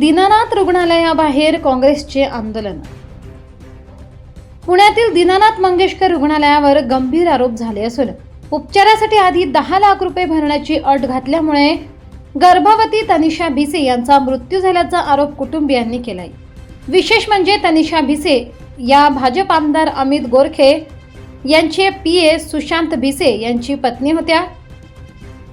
दीनानाथ रुग्णालयाबाहेर काँग्रेसचे आंदोलन. पुण्यातील दीनानाथ मंगेशकर रुग्णालयावर गंभीर आरोप झाले असून उपचारासाठी आधी दहा लाख रुपये भरण्याची अट घातल्यामुळे गर्भवती तनिषा भिसे यांचा मृत्यू झाल्याचा आरोप कुटुंबियांनी केलाय. विशेष म्हणजे तनिषा भिसे या भाजप आमदार अमित गोरखे यांचे पी ए सुशांत भिसे यांची पत्नी होत्या.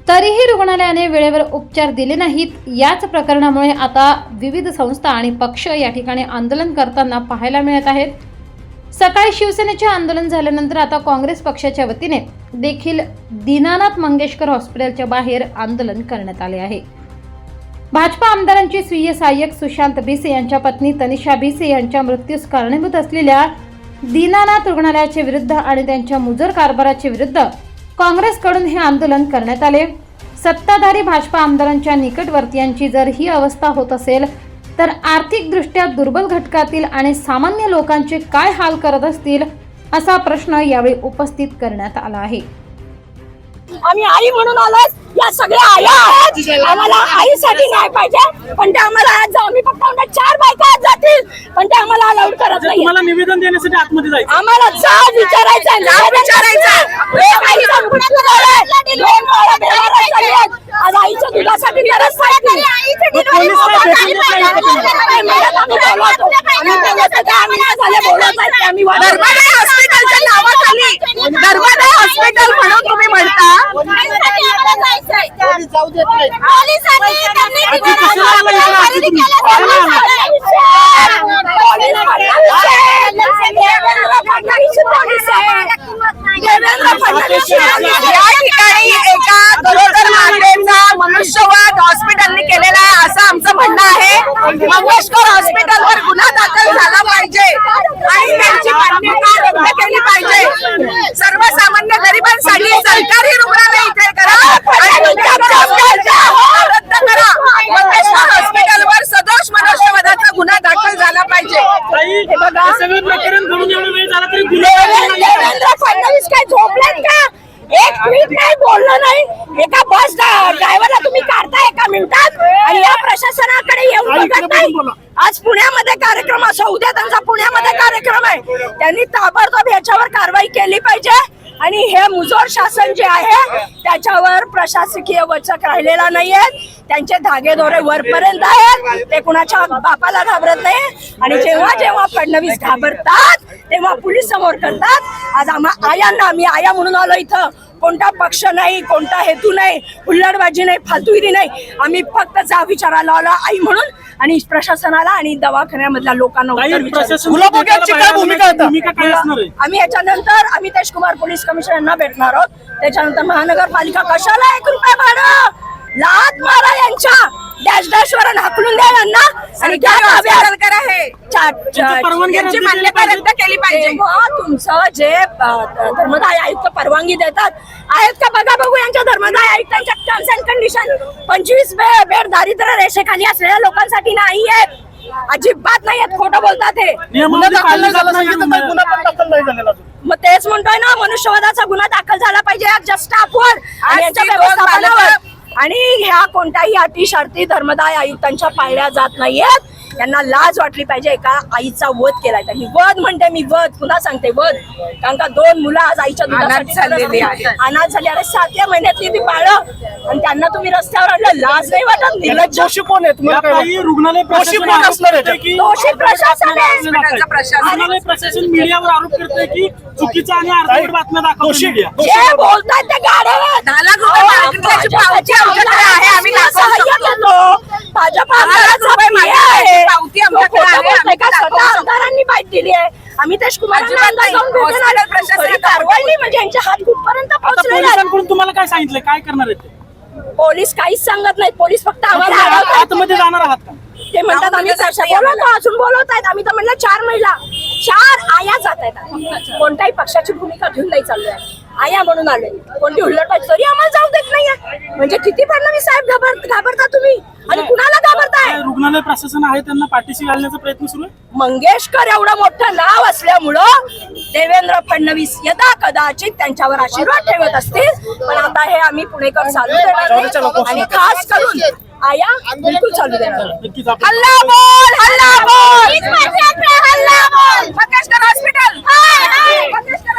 तरीही रुग्णालयाने वेळेवर उपचार दिले नाहीत. याच प्रकरणामुळे आता विविध संस्था आणि पक्ष या ठिकाणी आंदोलन करताना पाहायला मिळत आहेत. सकाळी शिवसेनेचे आंदोलन झाल्यानंतर आता काँग्रेस पक्षाच्या वतीने देखील दीनानाथ मंगेशकर हॉस्पिटलच्या बाहेर आंदोलन करण्यात आले आहे. भाजपा आमदारांचे स्वीय सहाय्यक सुशांत भिसे यांच्या पत्नी तनिषा भिसे यांच्या मृत्यूस कारणीभूत असलेल्या दीनानाथ रुग्णालयाच्या विरुद्ध आणि त्यांच्या मुजर कारभाराच्या विरुद्ध काँग्रेसकडून हे आंदोलन करण्यात आले. सत्ताधारी भाजपा आमदारांच्या निकटवर्तीयांची जर ही अवस्था होत असेल तर आर्थिकदृष्ट्या दुर्बल घटकातील आणि सामान्य लोकांचे काय हाल करत असतील असा प्रश्न यावेळी उपस्थित करण्यात आला आहे. आम्ही आई म्हणून आलोय या सगळ्या आया आहेत. आम्हाला आईसाठी नाही पाहिजे पण ते आम्हाला आज जाऊ आम्ही फक्त आमच्या चार बायका आज जातील पण ते आम्हाला अलाउड करत नाही तुम्हाला निवेदन देण्यासाठी आतमध्ये जायचं आम्हाला जा विचारायचं ना विचारायचं एक आईचा मृत्यू झालाय. दोन बाळा बेवारस झाली आहेत. आज आईच्या दुधासाठी गरज पडत नाही. नाही, मॅडम, आम्ही बोलवतो. आम्ही बोलवतो ते आम्ही नाही झाले बोलवत आहेत ते आम्ही वाटतो. नर्मदा हॉस्पिटलच्या नावाखाली नर्मदा हॉस्पिटल म्हणून तुम्ही म्हणता या ठिकाणी एका गरोदर मातेचा मनुष्यवाद हॉस्पिटलने केलेला आहे असं आमचं म्हणणं आहे. मंगेशकर हॉस्पिटलवर गुन्हा दाखल झाला पाहिजे आणि त्यांची मान्यता रद्द केली पाहिजे. सर्वसामान्य गरिबांसाठी सरकारी रुग्णालय इथे करा मंगेशकर हॉस्पिटलवर सदोष मनुष्यवादाचा गुन्हा दाखल झाला पाहिजे ताई, हे सगळं प्रकरण घडून एवढा वेळ झाला तरी देवेंद्र गुन्हा देवेंद्र फडणवीस काय झोपलेत का एक ट्विट नाही. एका बस ड्रायव्हरला तुम्ही काढता एका मिनिटात आणि या प्रशासनाकडे येऊन बघत इकडे नाही. आज पुण्यामध्ये कार्यक्रम असं उद्या त्यांचा पुण्यामध्ये कार्यक्रम आहे. त्यांनी ताबडतोब याच्यावर कारवाई केली पाहिजे. आणि हे मुजोर शासन जे आहे त्याच्यावर प्रशासकीय वचक राहिलेला नाहीये. त्यांचे धागेदोरे वरपर्यंत आहेत. ते कुणाच्या बापाला घाबरत नाही. आणि जेव्हा जेव्हा फडणवीस घाबरतात तेव्हा पोलीस समोर करतात. आज आम्हा आयांना आम्ही आया म्हणून आलो इथं. कोणता पक्ष नाही कोणता हेतू नाही हुल्लडबाजी नाही फालतुगिरी नाही. आम्ही फक्त जा विचारायला आलो आई म्हणून आणि प्रशासनाला आणि दवाखान्यामधल्या लोकांना ताई, उत्तर विचारायला. प्रशासन गुलाबोग्याची काय भूमिका आहे आता? भूमिका काय असणार आहे? आम्ही याच्यानंतर आम्ही पोलीस कमिशनरना भेटणार आहोत. त्याच्यानंतर महानगरपालिका कशाला एक रुपये भाडं? लात मारा यांच्या. डॅश डॅश वर हाकलून द्या यांना. आणि सरकारी हे. चा- चा- परवानगी केली मान्यता पाहिजे. रद्द केली पाहिजे. तेव्हा तुमचं जे धर्मदाय आयुक्त परवानगी देतात आहेत का? बघा बघू यांच्या धर्मदाय आयुक्तांच्या टर्म्स अँड कंडिशन पंचवीस बेड दारिद्र्य रेषेखाली असलेल्या लोकांसाठी नाही आहेत अजिबात नाही आहेत खोटं बोलतात हे. मग तेच म्हणतोय ना मनुष्यवधाचा गुन्हा दाखल झाला पाहिजे. जस्ट आज आणि ह्या कोणत्याही अटी शर्ती धर्मदाय आयुक्तांच्या पाळल्या जात नाहीयेत. यांना लाज वाटली पाहिजे. एका आईचा वध केलाय. त्यांनी वध म्हणते मी वध. पुन्हा सांगते वध? कारण का दोन मुलं आज आईच्या दुधासाठी अनाथ झालेली आहेत. अनाथ झाली. अरे सातव्या महिन्यातली ती बाळ. आणि त्यांना तुम्ही रस्त्यावर आणलं. लाज नाही वाटत. निर्लज्ज. दोषी कोण आहे या तुम्हाला काय ताई, वाटतं? रुग्णालय दोषी प्रशासन कोण आरोप असणार आहे करतंय की दोषी प्रशासन आहे. प्रशासन. रुग्णालय प्रशासन मीडियावर आरोप करतोय की चुकीचा आणि अर्धवट बातम्या दाखवतो जे बोलतात ते गाढव पावती आमच्याकडे आहे, आम्ही भाजप रुपये पावती आमच्याकडे आहे. आमदारांनी दिली आहे. आम्ही नाही. कारवाई नाही म्हणजे यांचे हात कुठपर्यंत तुम्हाला काय सांगितलं? काय करणार? पोलीस काहीच सांगत नाहीत. पोलीस फक्त. आतमध्ये जाणार आहात का? ते म्हणतात आम्ही बोलवतो अजून बोलवत आहेत आम्ही तर म्हणलं चार महिला चार आया जात आहेत कोणत्याही पक्षाची भूमिका घेऊन नाही चाललोय. आया म्हणून आलोय. कोणती हुल्लट आहे? तरी आम्हाला जाऊ देत नाहीये. म्हणजे किती फडणवीस साहेब? घाबर घाबरता तुम्ही? आणि कुणाला घाबरताय? रुग्णालय प्रशासन आहे त्यांना पाठीशी घालण्याचा प्रयत्न सुरू आहे? मंगेशकर एवढं मोठं नाव असल्यामुळं देवेंद्र फडणवीस यदा कदाचित त्यांच्यावर आशीर्वाद ठेवत असतील. पण आता हे आम्ही पुणेकर चालू देणार नाही. आणि खास करून आया बिलकुल चालू देणार नक्कीच आपण हल्ला बोल हल्ला बोल. हल्ला बोल. Mangeshkar hospital